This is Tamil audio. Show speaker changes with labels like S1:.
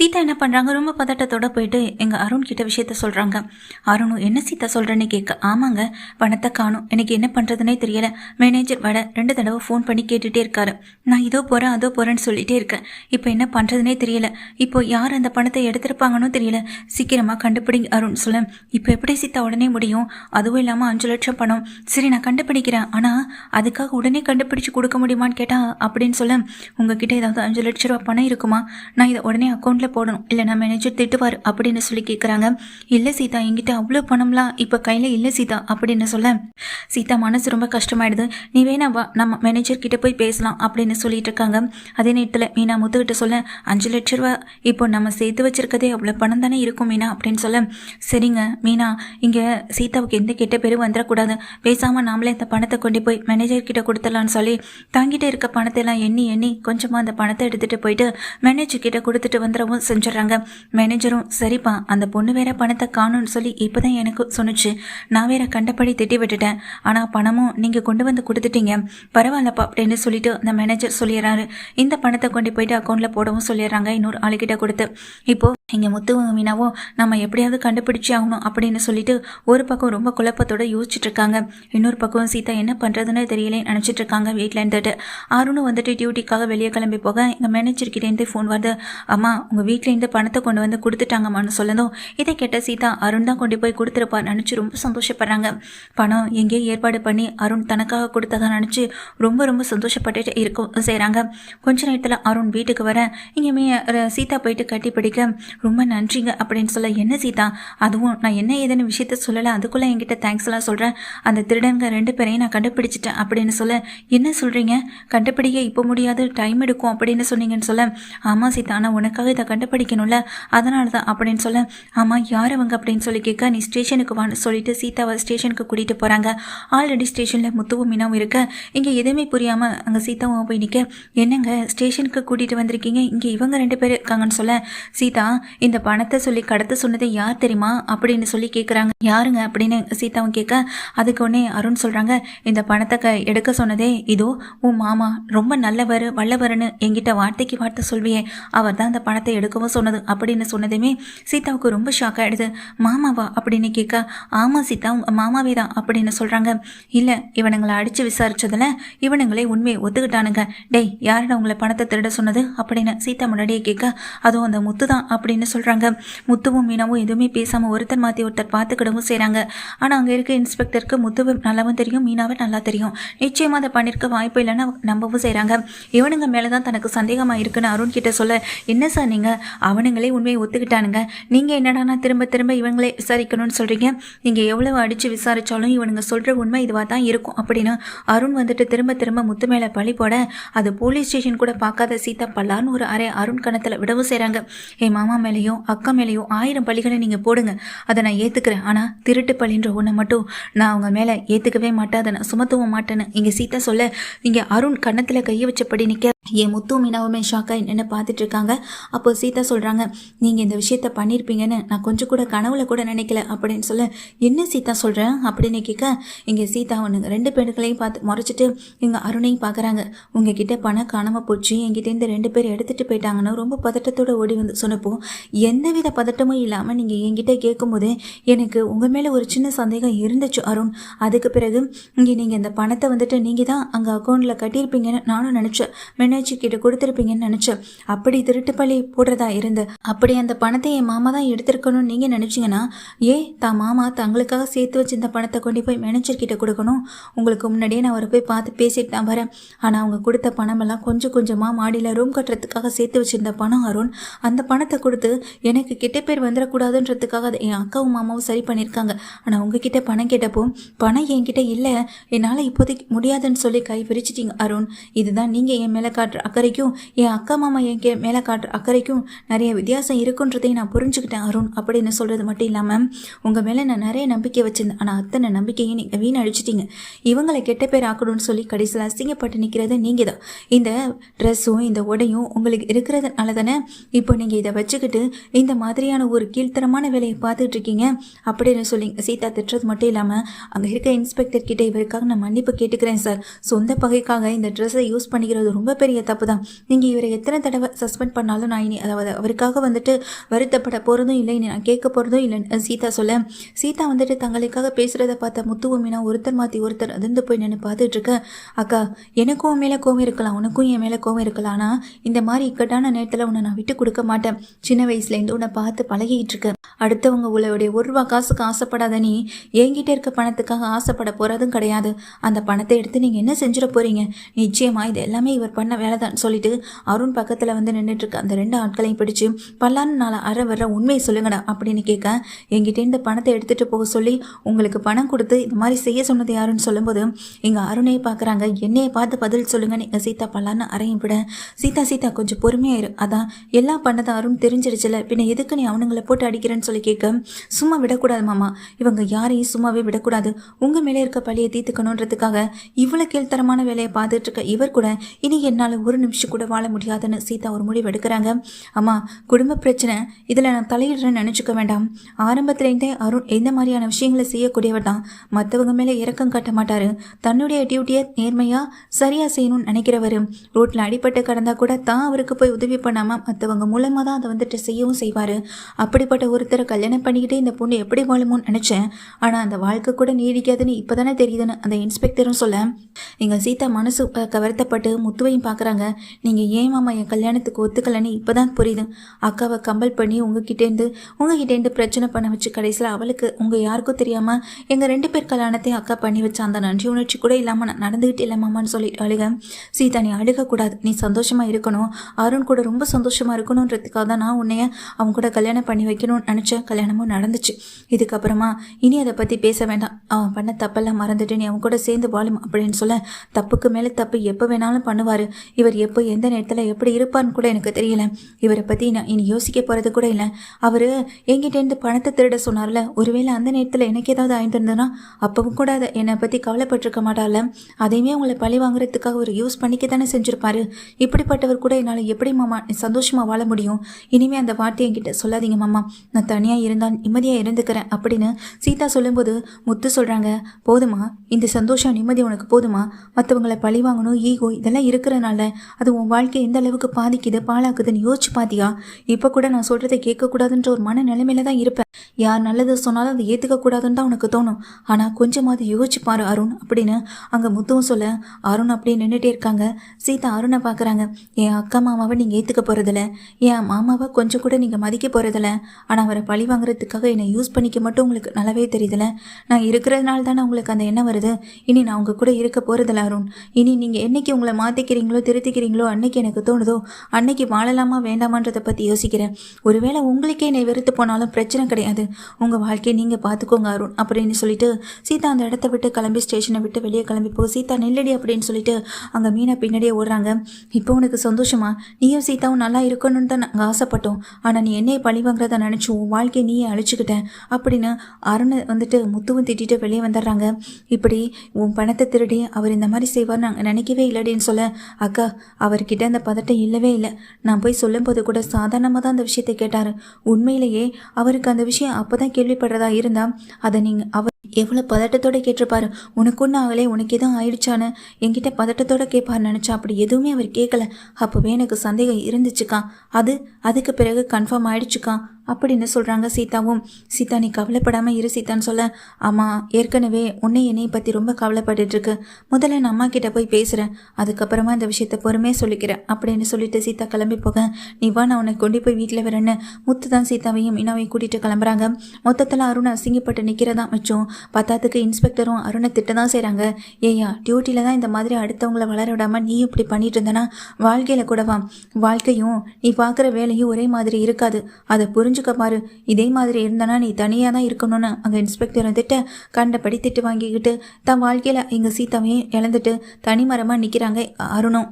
S1: சீதா என்ன பண்ணுறாங்க ரொம்ப பதட்டத்தோட போயிட்டு எங்கள் அருண் கிட்ட விஷயத்த சொல்கிறாங்க அருணும் என்ன சீதா சொல்கிறேன்னு கேட்க? ஆமாங்க பணத்தை காணும். எனக்கு என்ன பண்ணுறதுனே தெரியல. மேனேஜர் வட ரெண்டு தடவை ஃபோன் பண்ணி கேட்டுகிட்டே இருக்காரு. நான் இதோ போகிறேன் அதோ போகிறேன்னு சொல்லிட்டே இருக்கேன். இப்போ என்ன பண்ணுறதுனே தெரியல. இப்போ யார் அந்த பணத்தை எடுத்திருப்பாங்கன்னு தெரியல. சீக்கிரமாக கண்டுபிடிங்க அருண். சொல்ல இப்போ எப்படி சீதா உடனே முடியும்? அதுவும் இல்லாமல் அஞ்சு லட்சம் பணம். சரி நான் கண்டுபிடிக்கிறேன். ஆனால் அதுக்காக உடனே கண்டுபிடிச்சு கொடுக்க முடியுமான்னு கேட்டால் அப்படின்னு சொல்ல உங்ககிட்ட ஏதாவது அஞ்சு லட்ச ரூபா பணம் இருக்குமா? நான் இதை உடனே அக்கௌண்ட்டில் போடணும். இல்லை நான் மேனேஜர் திட்டுவார் அப்படின்னு சொல்லி கேட்குறாங்க இல்லை சீதா என்கிட்ட அவ்வளோ பணம்லாம் இப்போ கையில் இல்லை சீதா அப்படின்னு சொல்ல. சீதா மனசு ரொம்ப கஷ்டமாயிடுது. நீ வேணா வா நம்ம மேனேஜர் கிட்ட போய் பேசலாம் அப்படின்னு சொல்லிட்டு இருக்காங்க. அதே நேரத்தில் மீனா முத்துக்கிட்ட சொல்ல அஞ்சு லட்ச ரூபா இப்போ நம்ம சேர்த்து வச்சிருக்கதே அவ்வளோ பணம் தானே இருக்கும் மீனா அப்படின்னு சொல்ல. சரிங்க மீனா இங்கே சீதாவுக்கு எந்த கெட்ட பேரும் வந்துடக்கூடாது பேசாமல் நாமளே இந்த பணத்தை கொண்டு போய் மேனேஜர் கிட்ட கொடுத்துடலாம்னு சொல்லி தாங்கிட்டே இருக்க பணத்தை எல்லாம் எண்ணி எண்ணி கொஞ்சமாக அந்த பணத்தை எடுத்துகிட்டு போயிட்டு மேனேஜர் கிட்ட கொடுத்துட்டு வந்துடவும் செஞ்சிடறாங்க. மேனேஜரும் சரிப்பா அந்த பொண்ணு வேற பணத்தை காணும்னு சொல்லி இப்போதான் எனக்கு சொன்னுச்சு. நான் வேற கண்டபடி திட்டி விட்டுட்டேன். ஆனால் பணமும் நீங்கள் கொண்டு வந்து கொடுத்துட்டீங்க. பரவாயில்லப்பா அப்படின்னு சொல்லிட்டு அந்த மேனேஜர் சொல்லிடுறாரு. இந்த பணத்தை கொண்டு போயிட்டு அக்கௌண்ட்டில் போடவும் சொல்லிடுறாங்க இன்னொரு ஆளுகிட்ட கொடுத்து. இப்போ இங்கே முத்துவும் மீனாவும் நம்ம எப்படியாவது கண்டுபிடிச்சி ஆகணும் அப்படின்னு சொல்லிட்டு ஒரு பக்கம் ரொம்ப குழப்பத்தோட யோசிச்சுட்டு இருக்காங்க. இன்னொரு பக்கம் சீதா என்ன பண்ணுறதுன்னு தெரியல நினச்சிட்டு இருக்காங்க வீட்டில் இருந்துட்டு. அருணும் வந்துட்டு டியூட்டிக்காக வெளியே கிளம்பி போக எங்கள் மேனேஜர் கிட்டேருந்து ஃபோன் வருது. அம்மா உங்கள் வீட்டிலேருந்து பணத்தை கொண்டு வந்து கொடுத்துட்டாங்கம்மான்னு சொல்லணும் இதை கேட்ட சீதா அருண் தான் கொண்டு போய் கொடுத்துருப்பா நினச்சி ரொம்ப சந்தோஷப்படுறாங்க. பணம் எங்கேயோ ஏற்பாடு பண்ணி அருண் தனக்காக கொடுத்ததாக நினச்சி ரொம்ப ரொம்ப சந்தோஷப்பட்டுட்டு இருக்கும் செய்கிறாங்க கொஞ்ச நேரத்தில் அருண் வீட்டுக்கு வர இங்கே மீ சீதா போயிட்டு கட்டி பிடிக்க ரொம்ப நன்றிங்க அப்படின்னு சொல்ல என்ன சீதா? அதுவும் நான் என்ன ஏதுன்னு விஷயத்த சொல்லலை. அதுக்குள்ளே என்கிட்ட தேங்க்ஸ் எல்லாம் சொல்கிறேன் அந்த திருடங்க ரெண்டு பேரையும் நான் கண்டுபிடிச்சிட்டேன் அப்படின்னு சொல்ல என்ன சொல்கிறீங்க கண்டுபிடிக்க இப்போ முடியாது. டைம் எடுக்கும் அப்படின்னு சொன்னீங்கன்னு சொல்ல ஆமாம் சீதா ஆனால் உனக்காக இதை கண்டுபிடிக்கணும்ல. அதனால தான் அப்படின்னு சொல்ல ஆமாம் யார் அவங்க? அப்படின்னு சொல்லி கேட்க நீ ஸ்டேஷனுக்கு வான்னு சொல்லிட்டு சீதாவை ஸ்டேஷனுக்கு கூட்டிகிட்டு போகிறாங்க ஆல்ரெடி ஸ்டேஷனில் முத்துவும் மீனாவும் இருக்க. இங்கே எதுவுமே புரியாமல் அங்கே சீதாவும் போய் நிற்க என்னங்க ஸ்டேஷனுக்கு கூட்டிகிட்டு வந்திருக்கீங்க? இங்கே இவங்க ரெண்டு பேர் இருக்காங்கன்னு சொல்ல சீதா இந்த பணத்தை சொல்லி கடத்த சொன்னது யார் தெரியுமா? அப்படின்னு சொல்லி கேட்குறாங்க யாருங்க அப்படின்னு சீதாவும் கேட்க அதுக்கு உடனே அருண் சொல்கிறாங்க இந்த பணத்தை க எடுக்க சொன்னதே இதோ உன் மாமா. ரொம்ப நல்லவர் வல்லவர்னு என்கிட்ட வார்த்தைக்கு வார்த்தை சொல்வியே. அவர் தான் அந்த பணத்தை எடுக்கவும் சொன்னது அப்படின்னு சொன்னதுமே சீதாவுக்கு ரொம்ப ஷாக் ஆகிடுது மாமாவா அப்படின்னு கேட்க ஆமாம் சீதா உங்கள் மாமாவே தான் அப்படின்னு சொல்கிறாங்க இல்லை இவனுங்களை அடித்து விசாரிச்சதுல இவனுங்களே உண்மையை ஒத்துக்கிட்டானுங்க. டேய் யாருடா உங்களை பணத்தை திருட சொன்னது? அப்படின்னு சீதா முன்னாடியே கேட்க அதுவும் அந்த முத்து தான் அப்படி அப்படின்னு சொல்கிறாங்க முத்துவும் மீனாவும் எதுவுமே பேசாமல் ஒருத்தர் மாற்றி ஒருத்தர் பார்த்துக்கிடவும் செய்கிறாங்க ஆனால் அங்கே இருக்க இன்ஸ்பெக்டருக்கு முத்துவை நல்லாவும் தெரியும் மீனாவை நல்லா தெரியும். நிச்சயமாக அதை பண்ணியிருக்க வாய்ப்பு இல்லைன்னு நம்பவும் செய்கிறாங்க இவனுங்க மேலே தான் தனக்கு சந்தேகமாக இருக்குன்னு அருண் கிட்ட சொல்ல என்ன சார் நீங்கள் அவனுங்களே உண்மையை ஒத்துக்கிட்டானுங்க. நீங்கள் என்னடானா திரும்ப திரும்ப இவங்களே விசாரிக்கணும்னு சொல்கிறீங்க நீங்கள் எவ்வளவு அடித்து விசாரித்தாலும் இவனுங்க சொல்கிற உண்மை இதுவாக தான் இருக்கும் அப்படின்னு அருண் வந்துட்டு திரும்ப திரும்ப முத்து மேலே பழி போட அது போலீஸ் ஸ்டேஷன் கூட பார்க்காத சீதா பல்லான்னு ஒரு அறை அருண் கணத்தில் விடவும் செய்கிறாங்க என் மாமா மேலேயும் அக்கா மேலேயும் ஆயிரம் பழிகளை நீங்கள் போடுங்க. அதை நான் ஏற்றுக்கிறேன் ஆனால் திருட்டு பழின்ற ஒன்றை மட்டும் நான் அவங்க மேலே ஏற்றுக்கவே மாட்டேன். அதை நான் சுமத்தவும் மாட்டேன்னு இங்கே சீதா சொல்ல நீங்கள் அருண் கன்னத்தில் கையை வச்சபடி நிற்க என் முத்து மீனாவுமே ஷாக்காக என்னென்ன பார்த்துட்டு இருக்காங்க அப்போ சீதா சொல்கிறாங்க நீங்கள் இந்த விஷயத்த பண்ணியிருப்பீங்கன்னு நான் கொஞ்சம் கூட கனவுல கூட நினைக்கல. அப்படின்னு சொல்ல என்ன சீதா சொல்கிறேன் அப்படின்னு கேட்க இங்கே சீதா ஒன்றுங்க ரெண்டு பெண்களையும் பார்த்து முறைச்சிட்டு இங்கே அருணையும் பார்க்குறாங்க உங்ககிட்ட பணம் காணாமல் போச்சு என்கிட்டேருந்து ரெண்டு பேர் எடுத்துகிட்டு போயிட்டாங்கன்னு ரொம்ப பதட்டத்தோட ஓடி வந்து சொன்னப்போ எந்தவித பதட்டமும் இல்லாமல் நீங்கள் என்கிட்ட கேட்கும்போது எனக்கு உங்கள் மேலே ஒரு சின்ன சந்தேகம் இருந்துச்சு அருண். அதுக்கு பிறகு இங்கே நீங்கள் இந்த பணத்தை வந்துட்டு நீங்கள் தான் அங்கே அக்கௌண்ட்டில் கட்டியிருப்பீங்கன்னு நானும் நினச்சேன். மேனேஜர் கிட்ட கொடுத்துருப்பீங்கன்னு நினச்சேன் அப்படி திருட்டு பழி போடுறதா இருந்து அப்படி அந்த பணத்தை என் மாமா தான் எடுத்திருக்கணும்னு நீங்கள் நினச்சிங்கன்னா ஏ தான் மாமா தங்களுக்காக சேர்த்து வச்சு இந்த பணத்தை கொண்டு போய் மேனேஜர் கிட்ட கொடுக்கணும். உங்களுக்கு முன்னாடியே நான் அவரை போய் பார்த்து பேசிட்டு தான் வரேன். ஆனால் அவங்க கொடுத்த பணமெல்லாம் கொஞ்சம் கொஞ்சமாக மாடியில் ரூம் கட்டுறதுக்காக சேர்த்து வச்சிருந்த பணம் அருண் அந்த பணத்தை கொடுத்து எனக்கு கிட்ட பேர் வந்துடக்கூடாதுன்றதுக்காக அதை என் அக்காவும் மாமாவும் சரி பண்ணியிருக்காங்க. ஆனால் உங்ககிட்ட பணம் கேட்டப்போ பணம் என்கிட்ட இல்லை என்னால் இப்போதைக்கு முடியாதுன்னு சொல்லி கை விரிச்சிட்டிங்க அருண். இதுதான் நீங்கள் என் மேலே காட்டுற அக்கறைக்கும் என் அக்கா மாமா என் கே மேலே காட்டுற அக்கறைக்கும் நிறைய வித்தியாசம் இருக்குன்றதையும் நான் புரிஞ்சுக்கிட்டேன் அருண் அப்படின்னு சொல்கிறது மட்டும் இல்லாமல் உங்கள் மேலே நான் நிறைய நம்பிக்கை வச்சிருந்தேன். ஆனால் அத்தனை நம்பிக்கையை நீங்கள் வீணடிச்சிட்டீங்க. இவங்களை கெட்ட பேர் ஆக்கணும்னு சொல்லி கடைசியில் அசிங்கப்பட்டு நிற்கிறது நீங்கள் தான் இந்த ட்ரெஸ்ஸும் இந்த உடையும் உங்களுக்கு இருக்கிறதுனால தானே இப்போ நீங்கள் இதை வச்சுக்கிட்டு இந்த மாதிரியான ஒரு கீழ்த்தரமான வேலையை பார்த்துட்டு இருக்கீங்க அப்படின்னு சொல்லி சீதா திட்டுறது மட்டும் இல்லாமல் அங்கே இருக்க இன்ஸ்பெக்டர் கிட்டே இவருக்காக நான் மன்னிப்பு கேட்டுக்கிறேன் சார். சொந்த பகைக்காக இந்த ட்ரெஸ்ஸை யூஸ் பண்ணிக்கிறது ரொம்ப பெரிய பெரிய தப்பு தான் நீங்கள் இவரை எத்தனை தடவை சஸ்பெண்ட் பண்ணாலும் நான் இனி அதாவது அவருக்காக வந்துட்டு வருத்தப்பட போகிறதும் இல்லை இனி நான் கேட்க போகிறதும் இல்லை சீதா சொல்ல. சீதா வந்துட்டு தங்களுக்காக பேசுகிறத பார்த்த முத்துவும் மீனா ஒருத்தர் மாற்றி ஒருத்தர் அதிர்ந்து போய் நின்று பார்த்துட்டு இருக்க. அக்கா எனக்கும் உன் மேலே கோவம் இருக்கலாம் உனக்கும் என் மேலே கோவம் இருக்கலாம் ஆனால் இந்த மாதிரி இக்கட்டான நேரத்தில் உன்னை நான் விட்டு கொடுக்க மாட்டேன். சின்ன வயசுலேருந்து உன்னை பார்த்து பழகிட்டு இருக்க. அடுத்தவங்க உங்களுடைய ஒரு ரூபா காசுக்கு ஆசைப்படாத நீ என்கிட்ட இருக்க பணத்துக்காக ஆசைப்பட போகிறதும் கிடையாது. அந்த பணத்தை எடுத்து நீங்கள் என்ன செஞ்சிட போகிறீங்க நிச்சயமா இது எல்லாமே இவர் பண்ண வேலை தான் சொல்லிட்டு அருண் பக்கத்தில் வந்து நின்றுட்டு இருக்க அந்த ரெண்டு ஆட்களையும் பிடிச்சு பல்லான்னு நாளை அற வர்ற உண்மையை சொல்லுங்கடா அப்படின்னு கேட்க எங்கிட்டேருந்து இந்த பணத்தை எடுத்துகிட்டு போக சொல்லி உங்களுக்கு பணம் கொடுத்து இந்த மாதிரி செய்ய சொன்னது யாருன்னு சொல்லும்போது எங்கள் அருணையை பார்க்குறாங்க என்னையை பார்த்து பதில் சொல்லுங்கன்னு எங்கள் சீதா பல்லான்னு அறையும் விட சீதா சீதா கொஞ்சம் பொறுமையாயிரு அதான் எல்லாம் பண்ணதை அருண் தெரிஞ்சிருச்சுல. பின்ன எதுக்கு நீ அவனுங்களை போட்டு அடிக்கிறேன்னு சொல்லி கேட்க சும்மா விடக்கூடாது மாமா. இவங்க யாரையும் சும்மாவே விடக்கூடாது. உங்கள் மேலே இருக்க பழியை தீர்த்துக்கணுன்றதுக்காக இவ்வளோ கீழ்த்தரமான வேலையை பார்த்துட்டு இருக்க இவர் கூட இனி என்னால் ஒரு நிமிஷம் கூட வாழ முடியாதுன்னு சீதா ஒரு முடிவு எடுக்கிறாங்க. அம்மா குடும்ப பிரச்சனை இதில் நான் தலையிடுறேன்னு நினச்சிக்க வேண்டாம். ஆரம்பத்துலேருந்தே அருண் எந்த மாதிரியான விஷயங்களை செய்யக்கூடியவர் தான். மற்றவங்க மேலே இறக்கம் காட்ட மாட்டார். தன்னுடைய டியூட்டியை நேர்மையாக சரியாக செய்யணும்னு நினைக்கிறவர். ரோட்டில் அடிபட்டு கடந்தால் கூட தான் அவருக்கு போய் உதவி பண்ணாமல் மற்றவங்க மூலமாக தான் அதை வந்துட்டு செய்யவும் செய்வார். அப்படிப்பட்ட ஒருத்தரை கல்யாணம் பண்ணிக்கிட்டே இந்த பொண்ணு எப்படி வாழுமோன்னு நினச்சேன். ஆனால் அந்த வாழ்க்கை கூட நீடிக்காதுன்னு இப்போ தானே தெரியுதுன்னு அந்த இன்ஸ்பெக்டரும் சொல்ல. எங்கள் சீதா மனசு கவர்த்தப்பட்டு முத்துவையும் பார்க்குறாங்க நீங்கள் ஏன் மாமா என் கல்யாணத்துக்கு ஒத்துக்கலைன்னு இப்போ தான் புரியுது. அக்காவை கம்பல் பண்ணி உங்ககிட்டேருந்து உங்ககிட்டேருந்து பிரச்சனை பண்ண வச்சு கடைசியில் அவளுக்கு உங்கள் யாருக்கும் தெரியாமல் எங்கள் ரெண்டு பேர் கல்யாணத்தையும் அக்கா பண்ணி வச்ச அந்த நன்றி உணர்ச்சி கூட இல்லாமல் நான் நடந்துக்கிட்டு இல்லை மாமான்னு சொல்லிட்டு அழுக. சீதா நீ அழுகக்கூடாது. நீ சந்தோஷமாக இருக்கணும். அருண் கூட ரொம்ப சந்தோஷமாக இருக்கணுன்றதுக்காக தான் நான் உன்னைய அவன் கூட கல்யாணம் பண்ணி வைக்கணும்னு நினச்சேன் கல்யாணமும் நடந்துச்சு. இதுக்கப்புறமா இனி அதை பற்றி பேச வேண்டாம். அவன் பண்ண தப்பெல்லாம் மறந்துட்டு நீ அவன் கூட சேர்ந்து வாழும் அப்படின்னு சொல்ல தப்புக்கு மேலே தப்பு எப்போ வேணாலும் பண்ணுவார். இவர் எப்போ எந்த நேரத்தில் எப்படி இருப்பார்னு கூட எனக்கு தெரியல. இவரை பற்றி நான் இனி யோசிக்க போகிறது கூட இல்லை. அவர் என்கிட்டேருந்து பணத்தை திருட சொன்னார்ல. ஒருவேளை அந்த நேரத்தில் எனக்கு ஏதாவது ஆயிருந்ததுன்னா அப்பவும் கூட அதை என்னை பற்றி கவலைப்பட்டிருக்க மாட்டார்ல. அதையுமே அவங்கள பழி வாங்குறதுக்காக ஒரு யூஸ் பண்ணிக்க தானே செஞ்சுருப்பாரு. இப்படிப்பட்டவர் கூட என்னால் எப்படி மாமா சந்தோஷமாக வாழ முடியும்? இனிமே அந்த வார்த்தை என்கிட்ட சொல்லாதீங்க மாமா. நான் தனியாக இருந்தால் நிம்மதியாக இருந்துக்கிறேன் அப்படின்னு சீதா சொல்லும்போது முத்து சொல்கிறாங்க போதுமா இந்த சந்தோஷம் நிம்மதி உனக்கு போதுமா மற்றவங்களை பழி வாங்கணும் ஈகோ இதெல்லாம் இருக்கிறனால அது உன் வாழ்க்கையை எந்த அளவுக்கு பாதிக்குது பாழாக்குதுன்னு யோசிச்சு பாத்தியா? இப்போ கூட நான் சொல்கிறத கேட்கக்கூடாதுன்ற ஒரு மன நிலைமையில தான் இருப்பேன். யார் நல்லது சொன்னாலும் அதை ஏற்றுக்கக்கூடாதுன்னு தான் உனக்கு தோணும். ஆனால் கொஞ்சமாவது யோசிச்சு பாரு அருண் அப்படின்னு அங்கே முத்துவும் சொல்ல அருண் அப்படியே நின்றுட்டே இருக்காங்க. சீதா அருணை பார்க்குறாங்க என் அக்கா மாமாவை நீங்கள் ஏற்றுக்க போகிறதில்ல என் மாமாவை கொஞ்சம் கூட நீங்கள் மதிக்க போகிறதில்ல ஆனால் அவரை பழி வாங்குறதுக்காக என்னை யூஸ் பண்ணிக்க மட்டும் உங்களுக்கு நல்லாவே தெரியுதுல நான் இருக்கிறதுனால தானே உங்களுக்கு அந்த எண்ணம் வருது. இனி நான் உங்கள் கூட இருக்க போகிறதில்ல அருண். இனி நீங்கள் என்னைக்கு உங்களை மாற்றிக்கிறீங்களோ திருத்திக்கிறீங்களோ அன்னைக்கு எனக்கு தோணுதோ அன்னைக்கு வாழலாமா வேண்டாமான்றதை பற்றி யோசிக்கிறேன். ஒருவேளை உங்களுக்கே என்னை வெறுத்து போனாலும் பிரச்சனை கிடையாது. உங்கள் வாழ்க்கையை நீங்கள் பார்த்துக்கோங்க அருண் அப்படின்னு சொல்லிட்டு சீதா அந்த இடத்த விட்டு கிளம்பி ஸ்டேஷனை விட்டு வெளியே கிளம்பி போ சீதா நெல்லடி அப்படின்னு சொல்லிட்டு அங்கே மீனா பின்னாடியே ஓடுறாங்க. இப்போ உனக்கு சந்தோஷமா? நீயும் சீதாவும் நல்லா இருக்கணும்னு தான் நாங்கள் ஆசைப்பட்டோம். ஆனால் நீ என்னையை பழி வாங்குறத நினச்சி உன் வாழ்க்கையை நீயே அழிச்சுக்கிட்டேன் அப்படின்னு அருணை வந்துட்டு முத்துவும் திட்டிட்டு வெளியே வந்துடுறாங்க. இப்படி உன் பணத்தை திருடி அவர் இந்த மாதிரி செய்வார் நாங்கள் நினைக்கவே இல்லடின்னு சொல்ல அக்கா அவர்கிட்ட அந்த பதட்டம் இல்லவே இல்லை. நான் போய் சொல்லும்போது கூட சாதாரணமாக தான் அந்த விஷயத்தை கேட்டார். உண்மையிலேயே அவருக்கு அந்த விஷயம் அப்போ தான் கேள்விப்படுறதா இருந்தா அதை நீங்கள் அவர் எவ்வளோ பதட்டத்தோட கேட்டிருப்பாரு. உனக்கு ஒன்றும் ஆகலே உனக்கு எதுவும் ஆயிடுச்சான்னு என்கிட்ட பதட்டத்தோட கேட்பார் நினச்சா அப்படி எதுவுமே அவர் கேட்கல. அப்போவே எனக்கு சந்தேகம் இருந்துச்சுக்கா. அது அதுக்கு பிறகு கன்ஃபார்ம் ஆயிடுச்சுக்கான் அப்படின்னு சொல்கிறாங்க சீதாவும். சீதா நீ கவலைப்படாமல் இரு சீதான்னு சொல்ல. ஆமாம் ஏற்கனவே உன்னை என்னை பற்றி ரொம்ப கவலைப்பட்டுட்டு இருக்கு. முதல்ல நான் அம்மா கிட்ட போய் பேசுகிறேன் அதுக்கப்புறமா இந்த விஷயத்த பொறுமையாக சொல்லிக்கிறேன் அப்படின்னு சொல்லிட்டு சீதா கிளம்பி போக நீ வா நான் உன்னை கொண்டு போய் வீட்டில் வரேன்னு. முத்து தான் சீதாவையும் மீனாவையும் கூட்டிகிட்டு கிளம்புறாங்க. மொத்தத்தில் அருண் அசிங்கப்பட்டு நிற்கிறதா மிச்சம். பத்தாத்துக்கு இன்ஸ்பெக்டரும் அருணை திட்ட தான் செய்கிறாங்க ஏய்யா டியூட்டியில் தான் இந்த மாதிரி அடுத்தவங்கள வளர விடாமல் நீ இப்படி பண்ணிட்டு இருந்தனா? வாழ்க்கையில் கூடவா? வாழ்க்கையும் நீ பார்க்குற வேலையும் ஒரே மாதிரி இருக்காது. அதை புரிஞ்சு புரிஞ்சுக்க பாரு இதே மாதிரி இருந்தனா நீ தனியாக தான் இருக்கணும்னு? அங்கே இன்ஸ்பெக்டர் திட்ட கண்டபடி திட்டு வாங்கிக்கிட்டு தன் வாழ்க்கையில் எங்கள் சீதாவையும் இழந்துட்டு தனிமரமாக நிற்கிறாங்க அருணும்